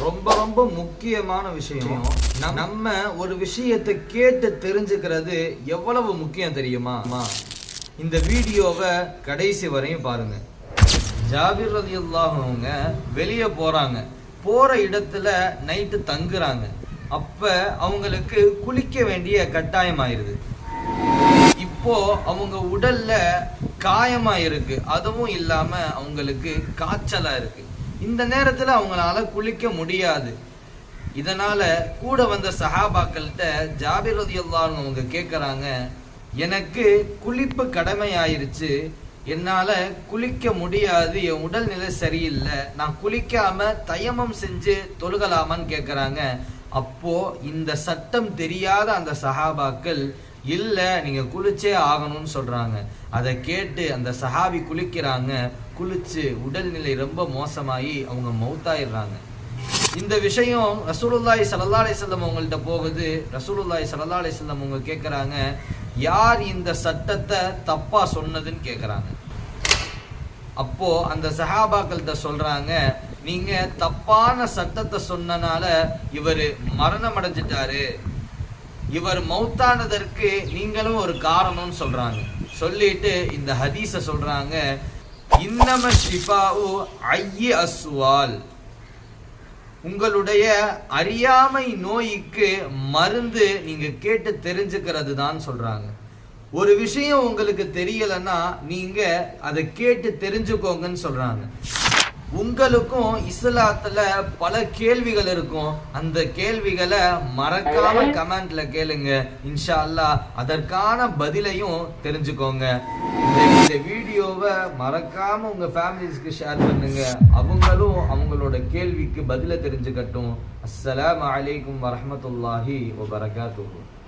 ரொம்ப ரொம்ப முக்கியமான விஷயம். நம்- நம்ம ஒரு விஷயத்தை கேட்டு தெரிஞ்சுக்கிறது எவ்வளவு முக்கியம் தெரியுமா? இந்த வீடியோவை கடைசி வரையும் பாருங்க. ஜாபிர் ரதி அவங்க வெளியே போறாங்க. போற இடத்துல நைட்டு தங்குறாங்க. அப்ப அவங்களுக்கு குளிக்க வேண்டிய கட்டாயம் ஆயிருது இப்போ அவங்க உடல்ல காயமா இருக்கு அதுவும் இல்லாம அவங்களுக்கு காய்ச்சலா இருக்கு. இந்த நேரத்துல அவங்களால குளிக்க முடியாது. இதனால கூட வந்த சஹாபாக்கள்கிட்ட ஜாபிர் அவங்க கேக்குறாங்க எனக்கு குளிப்பு கடமை ஆயிருச்சு என்னால குளிக்க முடியாது. என் உடல்நிலை சரியில்லை. நான் குளிக்காம தயமம் செஞ்சு தொழுகலாமான்னு கேக்குறாங்க. அப்போ இந்த சட்டம் தெரியாத அந்த சஹாபாக்கள் இல்லை நீங்கள் குளிச்சே ஆகணும்னு சொல்கிறாங்க அதை கேட்டு அந்த சஹாபி குளிக்கிறாங்க. குளிச்சு உடல்நிலை ரொம்ப மோசமாகி அவங்க மௌத்தாயிடுறாங்க. இந்த விஷயம் ரசூலுல்லாய் ஸல்லல்லாஹு அலைஹி அவங்கள்ட்ட போகுது. ரசூலுல்லாய் ஸல்லல்லாஹு செல்லம் அவங்க கேட்குறாங்க யார் இந்த சட்டத்தை தப்பாக சொன்னதுன்னு கேட்குறாங்க அப்போ அந்த சஹாபாக்கள்கிட்ட சொல்றாங்க நீங்க தப்பான சட்டத்தை சொன்னனால இவர் மரணம் அடைஞ்சிட்டாரு. இவர் மௌத்தானதற்கு நீங்களும் ஒரு காரணம்னு சொல்றாங்க. சொல்லிட்டு இந்த ஹதீஸ சொல்றாங்க. இன்னம ஷிஃபாஉ ஐய அஸ்வால். உங்களுடைய அறியாமை நோய்க்கு மருந்து நீங்க கேட்டு தெரிஞ்சுக்கிறது தான் சொல்றாங்க. ஒரு விஷயம் உங்களுக்கு தெரியலன்னா நீங்க அதை கேட்டு தெரிஞ்சுக்கோங்கன்னு சொல்றாங்க. உங்களுக்கும் இஸ்லாத்துல பல கேள்விகள் இருக்கும். அந்த கேள்விகளை மறக்காம கமெண்ட்ல கேளுங்க. இன்ஷா அல்லாஹ் அதற்கான பதிலையும் தெரிஞ்சுக்கோங்க. இந்த- வீடியோவை மறக்காம உங்க ஃபேமிலிஸ்க்கு ஷேர் பண்ணுங்க. அவங்களும் அவங்களோட கேள்விக்கு பதிலை தெரிஞ்சுக்கட்டும். அஸ்ஸலாமு அலைக்கும் வரஹ்மத்துல்லாஹி வபரகாத்துஹு.